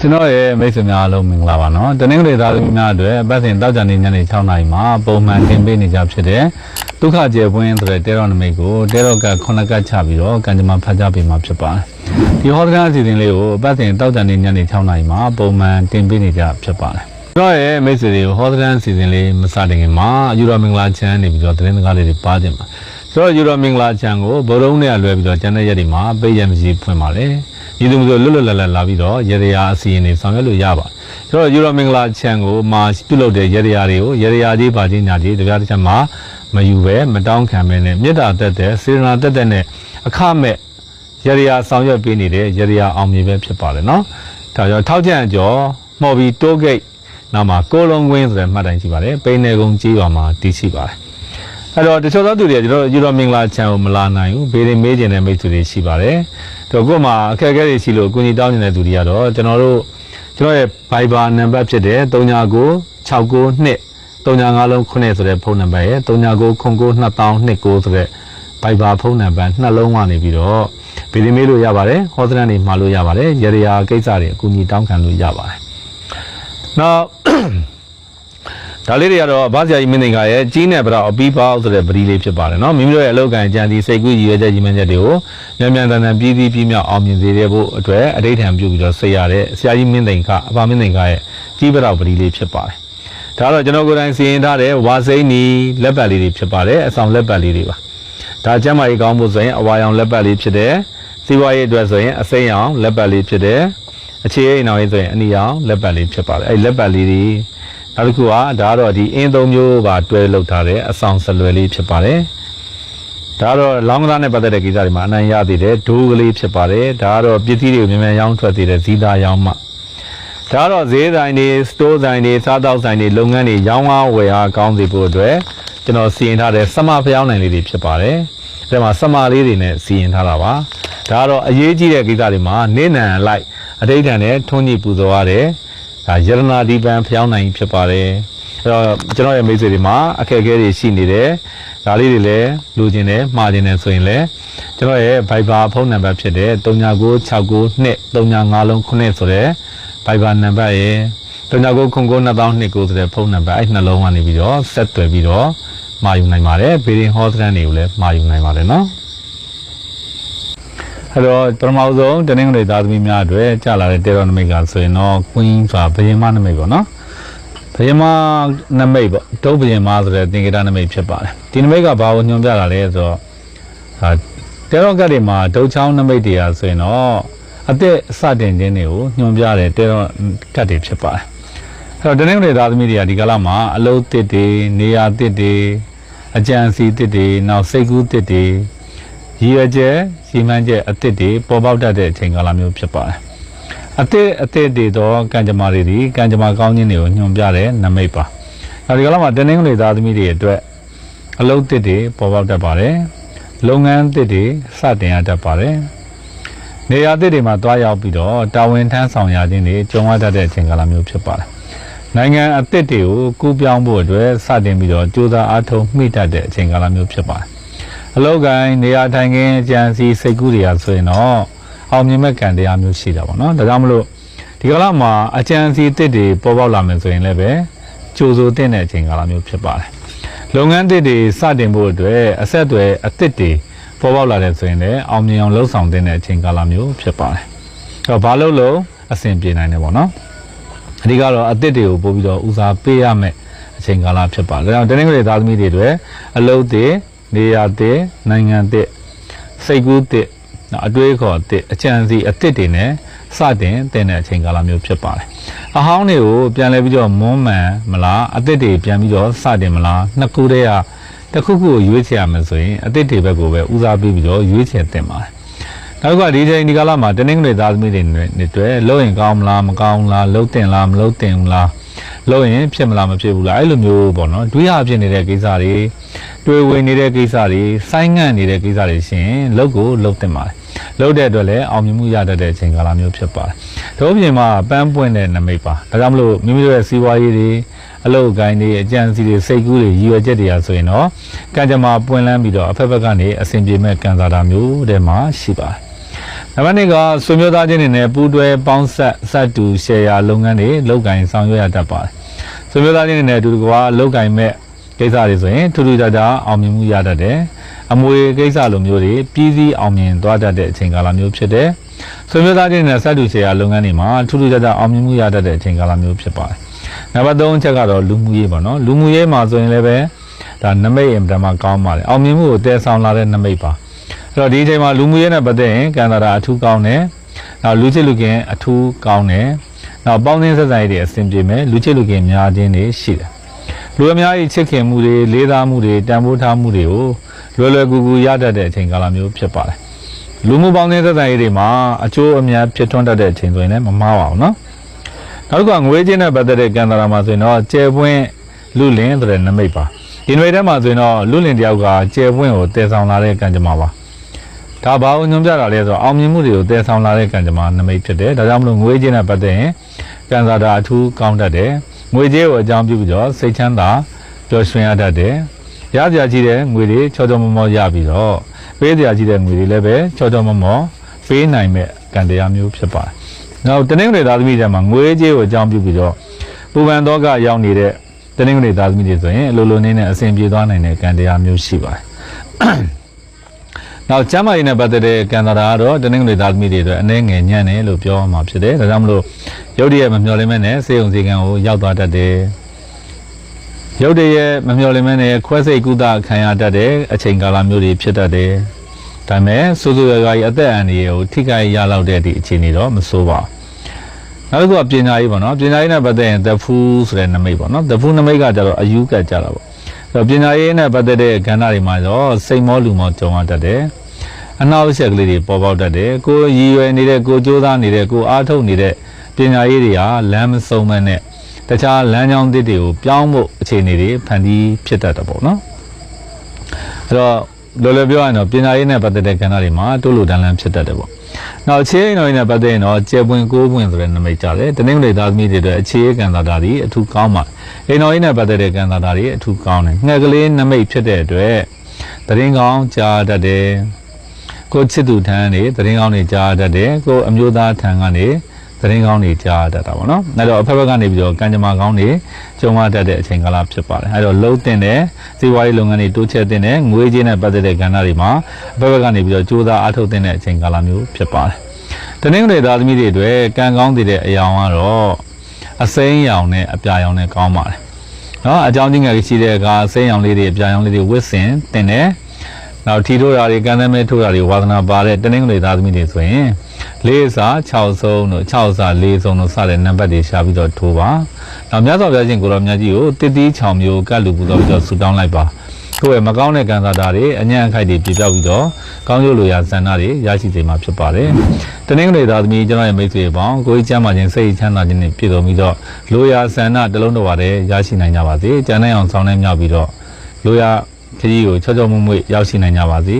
ကျွန်တော်ရဲ့မိတ်ဆွေများအားလုံးမင်္ဂလာပါနော်တနင်္ဂနွေသားသမီးများအတွက်ပတ်စဉ်တောက်ကြနေညနေ6နာရီမှာပုံမှန်တင်ပေးနေကြဖြစ်တဲ့ဒုက္ခကျေပွင့်ဆိုတဲ့တဲတော်နမိတ်ကိုတဲတော်ကခုနှစ်ကတ်ချပြီးတော့ကံကြမ္မာဖတ်ကြပေးမှာဖြစ်ပါတယ်ဒီဟောဒနာအစီအစဉ်လေးကိုပတ်စဉ်တောက်ကြနေညနေ6နာရီမှာပုံမှန်တင်ပေးနေကြဖြစ်ပါတယ်ကျွန်တော်ရဲ့မိတ်ဆွေတွေကိုဟောဒနာအစီအစဉ်လေးမစတင်ခင်မှာယူရောမင်္ဂလာချမ်းနေပြီးတော့သတင်းစကားလေးတွေပါတင်ပါဆိုတော့ယူရောမင်္ဂလာချမ်းကိုဗုဒ္ဓုံနဲ့လွဲပြီးတော့ကျန်တဲ့ရက်တွေမှာပိတ်ရမရှိဖွင့်ပါလေ ဒီလိုမျိုးလွတ်လွတ်လပ်လပ်လာပြီးတော့ရေရာအစီအစဉ်တွေဆောင်ရွက်လို့ရပါတယ်ဆိုတော့ယူရောမင်္ဂလာချမ်းကိုမှာပြုလုပ်တဲ့ရေရာတွေကိုရေရာကြီးပါချင်းညာကြီးတပြားတစ်ချက်မှာမယူပဲမတောင်းခံပဲနဲ့မေတ္တာတက်တဲ့စေရနာတက်တဲ့နဲ့အခမဲ့ရေရာဆောင်ရွက်ပေးနေတဲ့ရေရာအောင်မြင်ပဲဖြစ်ပါတယ်နော်ဒါကြောင့်ထောက်ကြံကြော်မော်ဘီတိုးဂိတ်နောက်မှာကိုလုံးဝင်းဆိုတဲ့မှတ်တိုင်ရှိပါတယ်ပိန်းနေကုန်းကြီးရွာမှာတည်ရှိပါတယ် အဲ့တော့တချို့သောသူတွေကျွန်တော်ယူရောမင်္ဂလာချမ်းကိုမလာနိုင်ဘူးဘေးတွေမေးကျင်တဲ့မိတ်ဆွေတွေရှိပါတယ်တော့ကို့မှာအခက်အခဲတွေရှိလို့ကိုကြီးတောင်းနေတဲ့သူတွေကတော့ကျွန်တော်တို့ကျွန်တော်ရဲ့ Viber နံပါတ်ဖြစ်တဲ့39 692 39လုံး9ဆိုတဲ့ဖုန်းနံပါတ်ရဲ့39 09 2029ဆိုတဲ့ Viber ဖုန်းနံပါတ်နှလုံးကနေပြီးတော့ဗီဒီမေးလို့ရပါတယ်ဟောသနန်တွေမှာလို့ရပါတယ်ရေရာကိစ္စတွေအကူအညီတောင်းခံလို့ရပါတယ်နောက် ဒါလေးတွေကတော့ဗာဆရာကြီးမင်းသိင်္ဂါရဲ့ကြီးနဲ့ဗရာအပီးပေါက်ဆိုတဲ့ပရီးလေးဖြစ်ပါတယ်နော်မိမိတို့ရဲ့အလောက်ကန်ကြံစီစိတ်ကူးရည်ရွယ်ချက်ကြီးမှန်းချက်တွေကိုမြန်မြန်တန်တန်ပြည်ပြီးပြည်မြောက်အောင်မြင်စေတဲ့ဖို့အတွက်အဋိဌံပြုပြီးတော့ဆေးရတဲ့ဆရာကြီးမင်းသိင်္ဂါအဖမင်းသိင်္ဂါရဲ့ကြီးဗရာပရီးလေးဖြစ်ပါတယ်ဒါတော့ကျွန်တော်ကိုယ်တိုင်စီရင်ထားတဲ့ဝါစိန်နီလက်ပတ်လေးတွေဖြစ်ပါတယ်အဆောင်လက်ပတ်လေးတွေပါဒါကျမ်းမာရေးကောင်းဖို့ဆိုရင်အဝါရောင်လက်ပတ်လေးဖြစ်တယ်စီးပွားရေးအတွက်ဆိုရင်အစိမ်းရောင်လက်ပတ်လေးဖြစ်တယ်အခြေအိမ်အောင်ရေးဆိုရင်အနီရောင်လက်ပတ်လေးဖြစ်ပါတယ်အဲ့လက်ပတ်လေးတွေ နောက်တစ်ခုကဒါကတော့ဒီအင်းသုံးမျိုးပါတွဲလောက်ထားတဲ့အဆောင်ဆလွယ်လေးဖြစ်ပါတယ်ဒါကတော့လောင်းကစားနဲ့ပတ်သက်တဲ့ကိစ္စတွေမှာအနိုင်ရသေးတယ်ဒိုးကလေးဖြစ်ပါတယ်ဒါကတော့ပစ္စည်းတွေကိုမြန်မြန်ရောင်းထွက်သေးတဲ့ဇီတာရောင်းမှဒါကတော့ဈေးဆိုင်တွေစတိုးဆိုင်တွေစားတောက်ဆိုင်တွေလုပ်ငန်းတွေရောင်းအားဝယ်အားကောင်းစေဖို့အတွက်ကျွန်တော်စီရင်ထားတဲ့စမဖျောင်းနိုင်လေးတွေဖြစ်ပါတယ်ဒါမှာစမလေးတွေနဲ့စီရင်ထားတာပါဒါကတော့အရေးကြီးတဲ့ကိစ္စတွေမှာနေနံလိုက်အဋိဌာန်နဲ့ထွန်းညှိပူဇော်ရတယ် ဒါယရနာဒီပန်ဖျောင်းနိုင်ဖြစ်ပါတယ်အဲ့တော့ကျွန်တော်ရဲ့မိတ်ဆွေတွေမှာအခက်အခဲတွေရှိနေတယ်ဒါလေးတွေလည်းလူကျင်တယ်မှားကျင်တယ်ဆိုရင်လည်းကျွန်တော်ရဲ့ Viber ဖုန်းနံပါတ်ဖြစ်တဲ့3969 235လုံး9ဆိုတဲ့ Viber နံပါတ်ရယ်39992029ဆိုတဲ့ဖုန်းနံပါတ်အဲ့နှလုံးကနေပြီးတော့ဆက်သွယ်ပြီးတော့မှာယူနိုင်ပါတယ်ဘေးရင်ဟောစတန်တွေကိုလည်းမှာယူနိုင်ပါတယ်နော် အဲ့တော့ပထမဆုံးတနင်္ဂနွေသားသမီးများအတွက်ကြာလာတဲ့တေရောနမိတ်ကဆိုရင်တော့ Queen ဆိုတာဘယင်မနမိတ်ပေါ့နော်ဘယင်မနမိတ်ပေါ့ဒုတ်ဘယင်မဆိုတဲ့သင်္ကေတနမိတ်ဖြစ်ပါတယ်ဒီနမိတ်ကဘာကိုညွှန်ပြတာလဲဆိုတော့ဒါတေရောကတ်တွေမှာဒုတ်ချောင်းနမိတ်တွေရာဆိုရင်တော့အသက်စတင်ခြင်းတွေကိုညွှန်ပြတဲ့တေရောကတ်တွေဖြစ်ပါတယ်အဲ့တော့တနင်္ဂနွေသားသမီးတွေကဒီကလာမှာအလုံးတစ်တွေနေရာတစ်တွေအကြံစီတစ်တွေနောက်စိတ်ကူးတစ်တွေ ရည်ရွယ်ချက်စီမံချက်အသစ်တွေပေါ်ပေါက်တတ်တဲ့အချိန်ကာလမျိုးဖြစ်ပါတယ်။အသစ်အသစ်တွေတော့ကံကြမ္မာတွေဒီကံကြမ္မာကောင်းခြင်းတွေကိုညွှန်ပြတဲ့နမိတ်ပါ။အဲဒီကာလမှာတနင်္ဂနွေသားသမီးတွေအတွက်အလုပ်သစ်တွေပေါ်ပေါက်တတ်ပါတယ်။လုပ်ငန်းသစ်တွေစတင်ရတတ်ပါတယ်။နေရာသစ်တွေမှာတွားရောက်ပြီးတော့တာဝန်ထမ်းဆောင်ရခြင်းတွေကြုံရတတ်တဲ့အချိန်ကာလမျိုးဖြစ်ပါတယ်။နိုင်ငံအသစ်တွေကိုကူးပြောင်းဖို့အတွက်စတင်ပြီးတော့ကြိုးစားအားထုတ်မိတတ်တဲ့အချိန်ကာလမျိုးဖြစ်ပါတယ်။ အလောက်ကိုင်းနေရာထိုင်ခင်းအကြံစီစိတ်ကူးတွေကဆိုရင်တော့အောင်မြင်မဲ့ကံတရားမျိုးရှိတာပေါ့နော်ဒါကြောင့်မလို့ဒီကလာမှာအကြံစီအစ်စ်တွေပေါ်ပေါက်လာမယ်ဆိုရင်လည်းပဲကြိုးစိုးတဲ့အချိန်ကာလမျိုးဖြစ်ပါတယ်လုပ်ငန်းအစ်စ်တွေစတင်ဖို့အတွက်အဆက်အသွယ်အစ်စ်တွေပေါ်ပေါက်လာတဲ့ဆိုရင်လည်းအောင်မြင်အောင်လှုပ်ဆောင်တဲ့အချိန်ကာလမျိုးဖြစ်ပါတယ်အဲ့တော့ဘာလို့လို့အဆင်ပြေနိုင်တယ်ပေါ့နော်အဓိကတော့အစ်စ်တွေကိုပို့ပြီးတော့ဦးစားပေးရမယ်အချိန်ကာလဖြစ်ပါတယ်ဒါကြောင့်တနင်္ဂနွေသားသမီးတွေအတွက်အလုပ်တွေ နေရာတစ်နိုင်ငံတစ်စိတ်ကူးတစ်နော်အတွေးခေါ်တစ်အကြံစီအတစ်တွေနဲ့စတင်တင်တဲ့အချိန်ကာလမျိုးဖြစ်ပါတယ်အဟောင်းတွေကိုပြန်လဲပြီးတော့မွမ်းမံမလားအတစ်တွေပြန်ပြီးတော့စတင်မလားနှစ်ခုတည်းကတစ်ခုခုကိုရွေးချယ်ရမယ်ဆိုရင်အတစ်တွေဘက်ကိုပဲဦးစားပေးပြီးတော့ရွေးချယ်တင်ပါတယ်နောက်ကဒီချိန်ဒီကာလမှာတနင်္ဂနွေသားသမီးတွေနဲ့တွေ့လုံရင်ကောင်းမလားမကောင်းလားလှုပ်တင်လားမလှုပ်တင်ဘူးလား လှုပ်ရင်ဖြစ်မလားမဖြစ်ဘူးလားအဲ့လိုမျိုးပေါ့နော်တွေးရဖြစ်နေတဲ့ကိစ္စတွေတွေ့ဝင်နေတဲ့ကိစ္စတွေဆိုင်းငံ့နေတဲ့ကိစ္စတွေရှင်လောက်ကိုလောက်တင်ပါတယ်လောက်တဲ့အတွက်လည်းအောင်မြင်မှုရတတ်တဲ့အချိန်ကာလမျိုးဖြစ်ပါတယ်တို့ပြင်မှာပန်းပွင့်တဲ့နမိတ်ပါဒါကြောင့်မလို့မိမိတို့ရဲ့စီးပွားရေးတွေအလုပ်အကိုင်းတွေအကြံစီတွေစိတ်ကူးတွေရည်ရွယ်ချက်တွေရာဆိုရင်တော့ကံကြမ္မာပွင့်လန်းပြီးတော့အဖက်ဖက်ကနေအဆင်ပြေမဲ့ကံစားတာမျိုးတဲ့မှာရှိပါတယ် နံပါတ်2ကဆွေမျိုးသားချင်းတွေနဲ့ပူးတွဲပေါင်းဆက်စက်တူရှယ်ယာလုပ်ငန်းတွေလုပ်ကင်ဆောင်ရွက်ရတတ်ပါတယ်ဆွေမျိုးသားချင်းတွေနဲ့အတူတကွာလုပ်ကင်မဲ့ကိစ္စတွေဆိုရင်ထူးထူးခြားခြားအောင်မြင်မှုရတတ်တယ်အမွေကိစ္စလိုမျိုးတွေပြည်စည်းအောင်မြင်သွားတတ်တဲ့အချိန်ကာလမျိုးဖြစ်တယ်ဆွေမျိုးသားချင်းတွေနဲ့စက်တူရှယ်ယာလုပ်ငန်းတွေမှာထူးထူးခြားခြားအောင်မြင်မှုရတတ်တဲ့အချိန်ကာလမျိုးဖြစ်ပါတယ်နံပါတ်3ချက်ကတော့လူမှုရေးပေါ့နော်လူမှုရေးမှာဆိုရင်လည်းပဲဒါနမိတ်အင်တာမှာကောင်းပါတယ်အောင်မြင်မှုကိုတည်ဆောင်လာတဲ့နမိတ်ပါ အဲ့တော့ဒီအချိန်မှာလူမှုရေးနဲ့ပတ်သက်ရင်ကန်တာတာအထူးကောင်းတယ်။နောက်လူချစ်လူခင်အထူးကောင်းတယ်။နောက်ပေါင်းသင်းဆက်ဆံရေးတွေအဆင်ပြေမယ်လူချစ်လူခင်များခြင်းတွေရှိတယ်။လူအများကြီးချစ်ခင်မှုတွေလေးစားမှုတွေတန်ဖိုးထားမှုတွေကိုလွယ်လွယ်ကူကူရတတ်တဲ့အချိန်ကာလမျိုးဖြစ်ပါတယ်။လူမှုပေါင်းသင်းဆက်ဆံရေးတွေမှာအကျိုးအများဖြစ်ထွန်းတတ်တဲ့အချိန်ဆိုရင်လည်းမမှားပါဘူးနော်။နောက်တစ်ခုကငွေချင်းနဲ့ပတ်သက်တဲ့ကန်တာတာမှာဆိုရင်တော့ကျဲပွင့်လူလင်ဆိုတဲ့နမိတ်ပါ။ဒီနမိတ်ထဲမှာဆိုရင်တော့လူလင်တယောက်ကကျဲပွင့်ကိုတည်ဆောင်လာတဲ့ကံကြမ္မာပါ။ ဒါဘာကိုညွှန်ပြတာလဲဆိုတော့အောင်မြင်မှုတွေကိုတည်ဆောင်လာတဲ့ကံကြမ္မာနမိတ်ဖြစ်တယ်။ဒါကြောင့်မလို့ငွေကြေးနဲ့ပတ်သက်ရင်ကံစားတာအထူးကောင်းတတ်တယ်။ငွေကြေးကိုအကြောင်းပြုပြီးတော့စိတ်ချမ်းသာပျော်ရွှင်ရတတ်တယ်။ရစရာကြီးတဲ့ငွေတွေချောချောမောမောရပြီးတော့ပေးစရာကြီးတဲ့ငွေတွေလည်းပဲချောချောမောမောပေးနိုင်မဲ့ကံတရားမျိုးဖြစ်ပါတယ်။နောက်တနင်္ဂနွေသားသမီးတွေမှာငွေကြေးကိုအကြောင်းပြုပြီးတော့ပူပန်တော့ကရောက်နေတဲ့တနင်္ဂနွေသားသမီးတွေဆိုရင်အလိုလိုနေနဲ့အစဉ်ပြေသွားနိုင်တဲ့ကံတရားမျိုးရှိပါတယ်။ နောက်ကျမ်းမာရေးနဲ့ပတ်သက်တဲ့ကံတာတာကတော့တနင်္ဂနွေသားသမီးတွေအတွက်အနည်းငယ်ညံ့တယ်လို့ပြောမှာဖြစ်တယ်။ဒါကြောင့်မလို့ရုပ်တရက်မမျှော်လင့်မဲနဲ့စေုံစီကံကိုရောက်သွားတတ်တယ်။ရုပ်တရက်မမျှော်လင့်မဲနဲ့ခွဲစိတ်ကုသခံရတတ်တဲ့အချိန်ကာလမျိုးတွေဖြစ်တတ်တယ်။ဒါပေမဲ့စိုးစိုးရွားရွားကြီးအသက်အန္တရာယ်ကိုထိခိုက်ရလောက်တဲ့ဒီအခြေအနေတော့မဆိုးပါဘူး။နောက်တစ်ခုကပညာရေးပေါ့နော်ပညာရေးနဲ့ပတ်သက်ရင် the fool ဆိုတဲ့နမိတ်ပေါ့နော် the fool နမိတ်ကကြတော့အယူကတ်ကြတာပေါ့။ အဲ့တော့ပညာရေးနဲ့ပတ်သက်တဲ့ကဏ္ဍတွေမှာတော့စိတ်မောလူမောကြုံရတတ်တယ်။အနောက်ရှက်ကလေးတွေပေါ်ပေါက်တတ်တယ်ကိုရည်ရွယ်နေတဲ့ကိုကြိုးစားနေတဲ့ကိုအားထုတ်နေတဲ့ပညာရေးတွေဟာလမ်းမဆုံးမနဲ့တခြားလမ်းကြောင်းသစ်တွေကိုပြောင်းဖို့အခြေအနေတွေဖန်တီးဖြစ်တတ်တယ်ပေါ့နော်အဲ့တော့လောလောပြောရရင်တော့ပညာရေးနဲ့ပတ်သက်တဲ့ကဏ္ဍတွေမှာတိုးလိုတန်းလန်းဖြစ်တတ်တယ်ပေါ့ နောက်အခြေအနေတွေနဲ့ပတ်သက်ရင်တော့ကျေပွင့်ကိုးပွင့်ဆိုတဲ့နမိတ်ကြတယ်တနင်္ဂနွေသားသမီးတွေအတွက်အခြေအေးကံသာတာတွေအထူးကောင်းပါတယ်အိမ်တော်ရေးနဲ့ပတ်သက်တဲ့ကံသာတာတွေအထူးကောင်းတယ်ငှက်ကလေးနမိတ်ဖြစ်တဲ့အတွက်တရင်ကောင်းကြားတတ်တယ်ကိုချစ်သူထမ်းနေသတင်းကောင်းတွေကြားတတ်တယ်ကိုအမျိုးသားထမ်းကနေ သတင်းကောင်းတွေကြားတတ်တာပေါ့နော်အဲ့တော့အဖက်ဖက်ကနေပြီးတော့ကံကြမ္မာကောင်းတွေကြုံရတတ်တဲ့အချိန်ကာလဖြစ်ပါတယ်အဲ့တော့လုံးတင်တဲ့စီးပွားရေးလုပ်ငန်းတွေတိုးချဲ့တင်တဲ့ငွေကြေးနဲ့ပတ်သက်တဲ့ကဏ္ဍတွေမှာအဖက်ဖက်ကနေပြီးတော့ကြိုးစားအားထုတ်တင်တဲ့အချိန်ကာလမျိုးဖြစ်ပါတယ်တနင်္ဂနွေသားသမီးတွေအတွက်ကံကောင်းတဲ့အရာကတော့အစိမ်းရောင်နဲ့အပြာရောင်နဲ့ကောင်းပါတယ်နော်အကြောင်းချင်းငယ်ရှိတဲ့အခါအစိမ်းရောင်လေးတွေအပြာရောင်လေးတွေဝစ်စင်တင်တယ်နောက်ထီထိုးတာတွေကန်းသမဲထိုးတာတွေဝါသနာပါတဲ့တနင်္ဂနွေသားသမီးတွေဆိုရင် လေးစား6ဆုံးတို့6စား4ဆုံးတို့စတဲ့နံပါတ်တွေရှာပြီးတော့ထိုးပါနောက်မြတ်စွာဘုရားရှင်ကိုရောမြတ်ကြီးကိုတစ်တီး6မျိုးကတ်လူပူတော့ပြီးတော့ဆူတောင်းလိုက်ပါကိုယ့်ရဲ့မကောင်းတဲ့ကံစားတာတွေအညံ့အခိုက်တွေပြပြောက်ပြီးတော့ကောင်းကျိုးလိုရာဇန္နာတွေရရှိစေမှာဖြစ်ပါတယ်တနင်္ဂနွေသားသမီးကျွန်တော်ရဲ့မိတ်ဆွေပေါင်းကိုယ်ကြီးချမ်းသာခြင်းစိတ်ချမ်းသာခြင်းနဲ့ပြည့်စုံပြီးတော့လိုရာဇန္နာတစ်လုံးတစ်ဝါတည်းရရှိနိုင်ကြပါစေကျန်တဲ့အောင်ဆောင်နိုင်မြောက်ပြီးတော့လိုရာခကြီးကိုချောချောမွေ့မွေ့ရောက်ရှိနိုင်ကြပါစေ